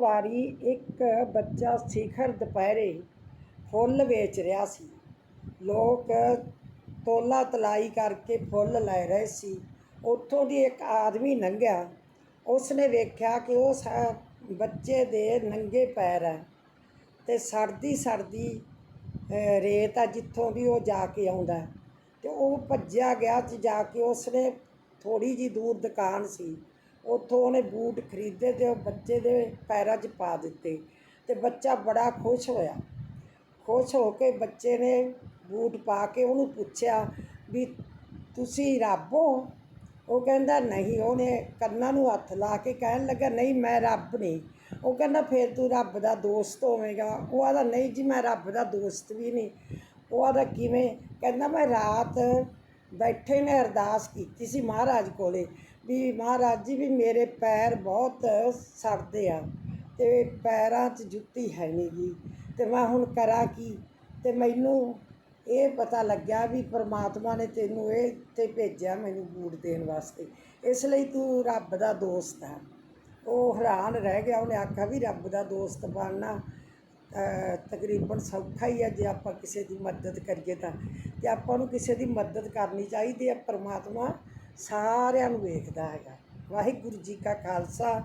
ਵਾਰੀ ਇੱਕ ਬੱਚਾ ਸਿਖਰ ਦੁਪਹਿਰੇ ਫੁੱਲ ਵੇਚ ਰਿਹਾ ਸੀ। ਲੋਕ ਤੋਲਾ ਤਲਾਈ ਕਰਕੇ ਫੁੱਲ ਲੈ ਰਹੇ ਸੀ। ਉੱਥੋਂ ਦੀ ਇੱਕ ਆਦਮੀ ਲੰਘਿਆ ਉਸਨੇ ਵੇਖਿਆ ਕਿ ਉਸ ਬੱਚੇ ਦੇ ਨੰਗੇ ਪੈਰ ਹੈ ਤੇ ਸੜਦੀ ਸੜਦੀ ਰੇਤ ਆ ਜਿੱਥੋਂ ਵੀ ਉਹ ਜਾ ਕੇ ਆਉਂਦਾ ਹੈ। ਤੇ ਉਹ ਭੱਜਿਆ ਗਿਆ ਤੇ ਜਾ ਕੇ ਉਸਨੇ ਥੋੜੀ ਜੀ ਦੂਰ ਦੁਕਾਨ ਸੀ। ਉੱਥੋਂ ਉਹਨੇ ਬੂਟ ਖਰੀਦੇ ਤੇ ਉਹ ਬੱਚੇ ਦੇ ਪੈਰਾਂ 'ਚ ਪਾ ਦਿੱਤੇ ਤੇ ਬੱਚਾ ਬੜਾ ਖੁਸ਼ ਹੋਇਆ। ਖੁਸ਼ ਹੋ ਕੇ ਬੱਚੇ ਨੇ ਬੂਟ ਪਾ ਕੇ ਉਹਨੂੰ ਪੁੱਛਿਆ ਵੀ ਤੁਸੀਂ ਰੱਬ ਹੋ? ਉਹ ਕਹਿੰਦਾ, ਨਹੀਂ। ਉਹਨੇ ਕੰਨਾਂ ਨੂੰ ਹੱਥ ਲਾ ਕੇ ਕਹਿਣ ਲੱਗਾ, ਨਹੀਂ, ਮੈਂ ਰੱਬ ਨਹੀਂ। ਉਹ ਕਹਿੰਦਾ, ਫੇਰ ਤੂੰ ਰੱਬ ਦਾ ਦੋਸਤ ਹੋਵੇਂਗਾ। ਉਹ ਆਦਾ ਨਹੀਂ ਜੀ, ਮੈਂ ਰੱਬ ਦਾ ਦੋਸਤ ਵੀ ਨਹੀਂ। ਉਹ ਆਦਾ ਕਿਵੇਂ? ਕਹਿੰਦਾ, ਮੈਂ ਰਾਤ ਬੈਠੇ ਨੇ, ਅਰਦਾਸ ਕੀਤੀ ਸੀ ਮਹਾਰਾਜ ਕੋਲੇ ਵੀ ਮਹਾਰਾਜ ਜੀ ਵੀ ਮੇਰੇ ਪੈਰ ਬਹੁਤ ਸੜਦੇ ਆ ਤੇ ਪੈਰਾਂ 'ਚ ਜੁੱਤੀ ਹੈ ਨਹੀਂ ਗੀ ਤੇ ਮੈਂ ਹੁਣ ਕਰਾਂ ਕੀ? ਤੇ ਮੈਨੂੰ ਇਹ ਪਤਾ ਲੱਗਿਆ ਵੀ ਪ੍ਰਮਾਤਮਾ ਨੇ ਤੈਨੂੰ ਇਹ ਤੇ ਭੇਜਿਆ ਮੈਨੂੰ ਬੂਟ ਦੇਣ ਵਾਸਤੇ। ਇਸ ਲਈ ਤੂੰ ਰੱਬ ਦਾ ਦੋਸਤ ਆ। ਉਹ ਹੈਰਾਨ ਰਹਿ ਗਿਆ, ਉਹਨੇ ਆਖਿਆ ਵੀ ਰੱਬ ਦਾ ਦੋਸਤ ਬਣਨਾ ਤਕਰੀਬਨ ਸੌਖਾ ਹੀ ਹੈ ਜੇ ਆਪਾਂ ਕਿਸੇ ਦੀ ਮਦਦ ਕਰੀਏ ਤਾਂ। ਤੇ ਆਪਾਂ ਨੂੰ ਕਿਸੇ ਦੀ ਮਦਦ ਕਰਨੀ ਚਾਹੀਦੀ ਹੈ ਪਰਮਾਤਮਾ ਸਾਰਿਆਂ ਨੂੰ ਵੇਖਦਾ ਹੈਗਾ। ਵਾਹਿਗੁਰੂ ਜੀ ਕਾ ਖਾਲਸਾ।